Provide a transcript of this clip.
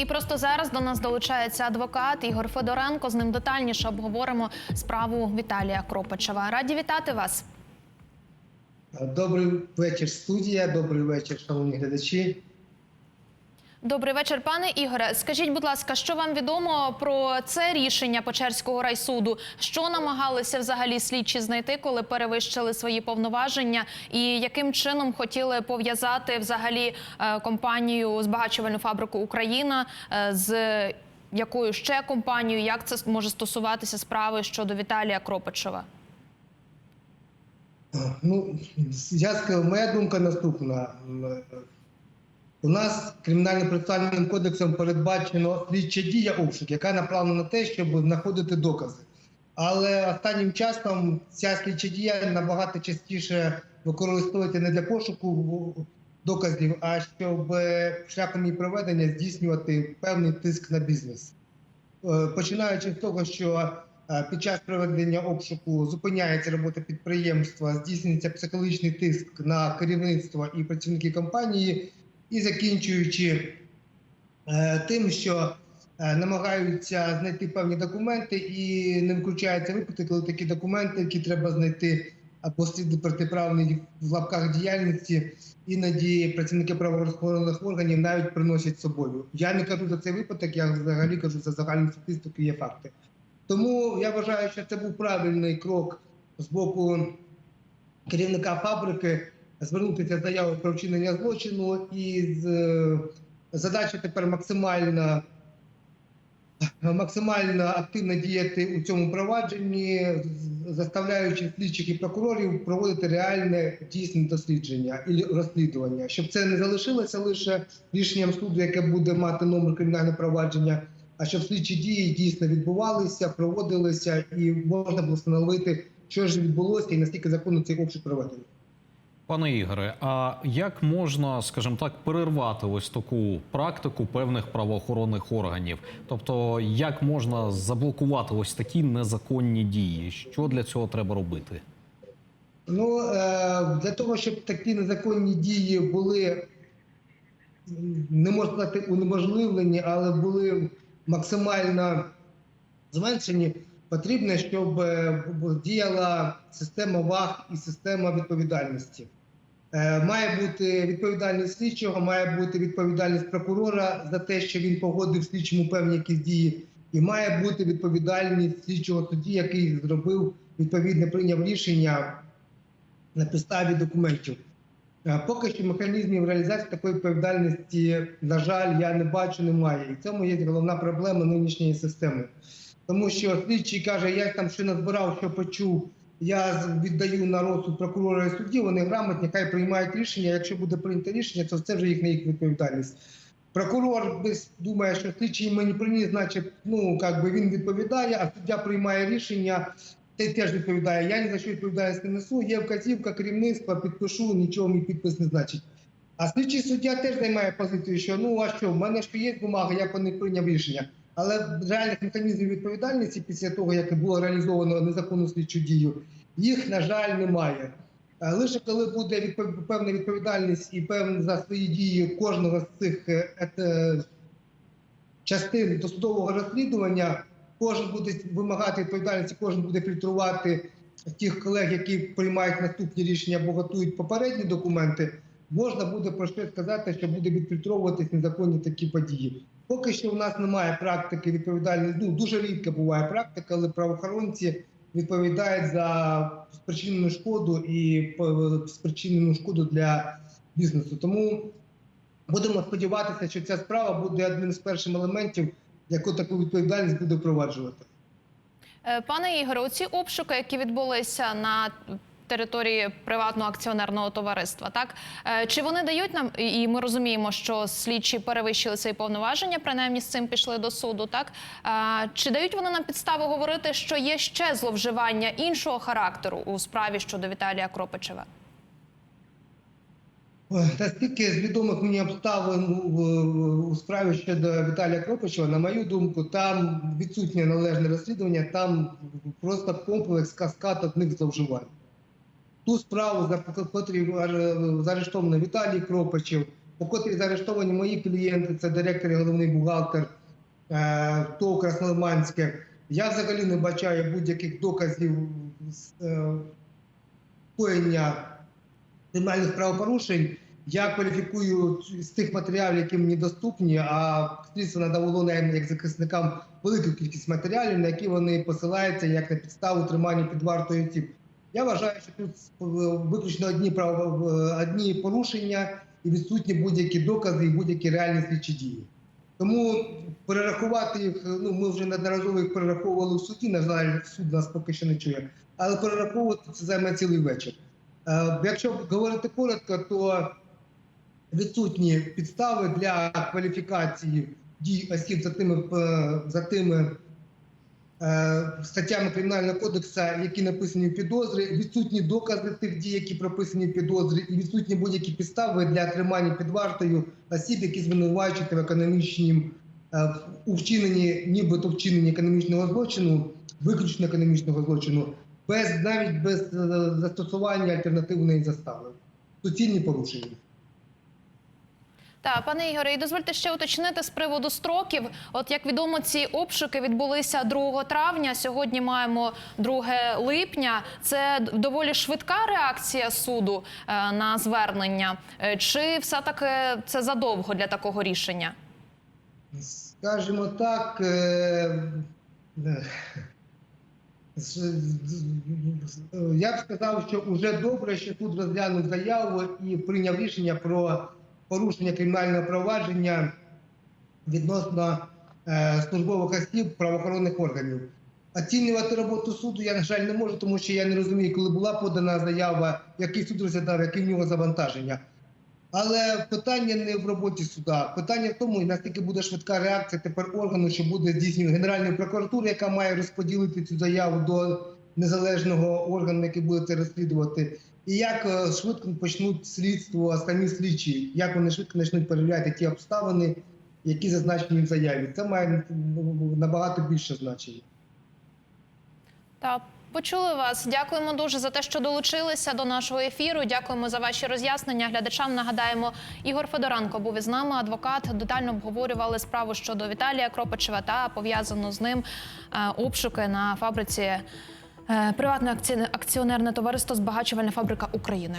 І просто зараз до нас долучається адвокат Ігор Федоренко. З ним детальніше обговоримо справу Віталія Кропачева. Раді вітати вас. Добрий вечір, студія. Добрий вечір, шановні глядачі. Добрий вечір, пане Ігоре. Скажіть, будь ласка, що вам відомо про це рішення Печерського райсуду? Що намагалися взагалі слідчі знайти, коли перевищили свої повноваження, і яким чином хотіли пов'язати взагалі е, компанію збагачувальну фабрику Україна е, з якою ще компанією? Як це може стосуватися справи щодо Віталія Кропачева? Ну, я моя думка наступна. У нас кримінальним процесуальним кодексом передбачено слідча дія обшук, яка направлена на те, щоб знаходити докази. Але останнім часом ця слідча дія набагато частіше використовується не для пошуку доказів, а щоб шляхом її проведення здійснювати певний тиск на бізнес. Е, Починаючи з того, що е, під час проведення обшуку зупиняється робота підприємства, здійснюється психологічний тиск на керівництво і працівників компанії, і закінчуючи е, тим, що е, намагаються знайти певні документи, і не виключаються випадки, коли такі документи, які треба знайти або слід протиправної в лапках діяльності, іноді працівники правоохоронних органів навіть приносять собою. Я не кажу за цей випадок, я взагалі кажу за загальну статистику. Є факти. Тому я вважаю, що це був правильний крок з боку керівника фабрики звернутися з про вчинення злочину і е, задача тепер максимально максимально активно діяти у цьому провадженні, заставляючи слідчих і прокурорів проводити реальне дійсне дослідження і розслідування, щоб це не залишилося лише рішенням суду, яке буде мати номер кримінального провадження, а щоб слідчі дії дійсно відбувалися, проводилися, і можна було встановити, що ж відбулося і наскільки законно цей обшук проведений. Пане Ігоре, а як можна, скажімо так, перервати ось таку практику певних правоохоронних органів? Тобто, як можна заблокувати ось такі незаконні дії? Що для цього треба робити? Ну е, для того, щоб такі незаконні дії були не можна сказати унеможливлені, але були максимально зменшені, потрібно, щоб е, діяла система ваг і система відповідальності. Е, Має бути відповідальність слідчого, має бути відповідальність прокурора за те, що він погодив слідчому певні якісь дії, і має бути відповідальність слідчого судді, який зробив відповідне прийняв рішення на підставі документів. Е, Поки що механізмів реалізації такої відповідальності, на жаль, я не бачу, немає. І в цьому є головна проблема нинішньої системи. Тому що слідчий каже, я там що назбирав, що почув, я віддаю на розсуд прокурора і судді, вони грамотні, хай приймають рішення. Якщо буде прийнято рішення, то це вже їхня їх відповідальність. Прокурор думає, що слідчий мені приніс, значить, ну як би він відповідає, а суддя приймає рішення. Ти теж відповідає. Я ні за що відповідальність не несу. Є вказівка керівництва, підпишу, нічого мій підпис не значить. А слідчий суддя теж займає позицію, що ну а що, в мене ж є бумага, я по них прийняв рішення. Але реальних механізмів відповідальності після того, як було реалізовано незаконну слідчу дію, їх, на жаль, немає. Е, Лише коли буде відпов- певна відповідальність і певна за свої дії кожного з цих е, ет- частин досудового розслідування, кожен буде вимагати відповідальності, кожен буде фільтрувати тих колег, які приймають наступні рішення або готують попередні документи. Можна буде про що сказати, що буде відфільтровуватись незаконні такі події. Поки що у нас немає практики відповідальності. Ну дуже рідко буває практика, але правоохоронці відповідають за спричинену шкоду і е, спричинену шкоду для бізнесу. Тому будемо сподіватися, що ця справа буде одним з перших елементів, яку таку відповідальність буде впроваджувати. Е, Пане Ігоре, оці обшуки, які відбулися на території приватного акціонерного товариства, так Е, чи вони дають нам, і ми розуміємо, що слідчі перевищили свої повноваження, принаймні з цим пішли до суду, так Е, чи дають вони нам підстави говорити, що є ще зловживання іншого характеру у справі щодо Віталія Кропачева? Ой, Наскільки з відомих мені обставин у, справі щодо Віталія Кропачева, на мою думку, там відсутнє належне розслідування, там просто комплекс каскад одних зловживань. Ту справу, за котрі заарештований Віталій Кропачев, по котрій заарештовані мої клієнти, це директор і головний бухгалтер е, ТОВ Краснолиманське. Я взагалі не бачаю будь-яких доказів е, кримінальних правопорушень. Я кваліфікую з тих матеріалів, які мені доступні, а слідство надавало нам як захисникам велику кількість матеріалів, на які вони посилаються як на підставу тримання під вартою осіб. Я вважаю, що тут е, виключно одні право одні порушення і відсутні будь-які докази і будь-які реальні слідчі дії. Тому перерахувати їх, ну ми вже неодноразово їх перераховували в суді. На жаль, суд нас поки що не чує. Але перераховувати це займе цілий вечір. Е, Якщо говорити коротко, то відсутні підстави для кваліфікації дій осіб за тими е, за тими е, статтями кримінального кодексу, які написані в підозрі, відсутні докази тих дій, які прописані в підозрі, і відсутні будь-які підстави для тримання під вартою осіб, які звинувачують в економічнім е, у вчиненні, нібито вчиненні економічного злочину, виключно економічного злочину, без навіть без е, застосування альтернативної застави. Суцільні порушення. Так, пане Ігоре, і дозвольте ще уточнити з приводу строків. От як відомо, ці обшуки відбулися 2 травня. Сьогодні маємо 2 липня. Це доволі швидка реакція суду е, на звернення. Е, Чи все таки це задовго для такого рішення? Скажімо так, е, я б сказав, що вже добре, що тут розглянув заяву і прийняв рішення про порушення кримінального провадження відносно е, службових осіб правоохоронних органів. Оцінювати роботу суду я, на жаль, не можу, тому що я не розумію, коли була подана заява, який суд розглядав, яке в нього завантаження. Але питання не в роботі суда. Питання в тому, наскільки буде швидка реакція тепер органу, що буде здійснювати Генеральної прокуратури, яка має розподілити цю заяву до незалежного органу, який буде це розслідувати, і як е, швидко почнуть слідство самі слідчі, як вони швидко почнуть перевіряти ті обставини, які зазначені в заяві. Це має набагато більше значення. Та почули вас. Дякуємо дуже за те, що долучилися до нашого ефіру. Дякуємо за ваші роз'яснення. Глядачам нагадаємо, Ігор Федоранко був із нами. Адвокат детально обговорювали справу щодо Віталія Кропачева та пов'язано з ним е, обшуки на фабриці приватне акці- акціонерне товариство Збагачувальна фабрика України.